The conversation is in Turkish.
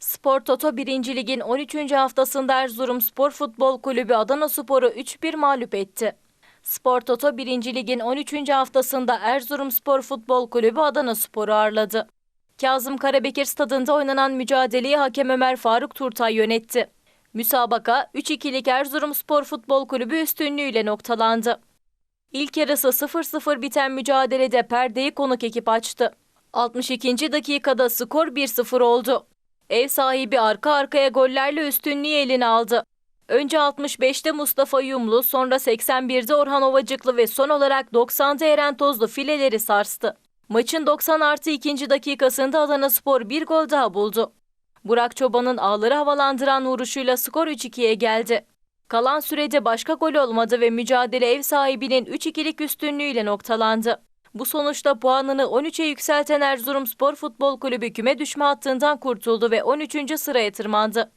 Spor Toto 1. Lig'in 13. haftasında Erzurum Spor Futbol Kulübü Adana Spor'u 3-1 mağlup etti. Spor Toto 1. Lig'in 13. haftasında Erzurum Spor Futbol Kulübü Adana Spor'u ağırladı. Kazım Karabekir stadında oynanan mücadeleyi hakem Ömer Faruk Turtay yönetti. Müsabaka 3-2'lik Erzurum Spor Futbol Kulübü üstünlüğüyle noktalandı. İlk yarısı 0-0 biten mücadelede perdeyi konuk ekip açtı. 62. dakikada skor 1-0 oldu. Ev sahibi arka arkaya gollerle üstünlüğü eline aldı. Önce 65'te Mustafa Yumlu, sonra 81'de Orhan Ovacıklı ve son olarak 90'da Eren Tozlu fileleri sarstı. Maçın 90 artı 2. dakikasında Adana Spor bir gol daha buldu. Burak Çoban'ın ağları havalandıran vuruşuyla skor 3-2'ye geldi. Kalan sürede başka gol olmadı ve mücadele ev sahibinin 3-2'lik üstünlüğüyle noktalandı. Bu sonuçta puanını 13'e yükselten Erzurumspor Futbol Kulübü küme düşme hattından kurtuldu ve 13. sıraya tırmandı.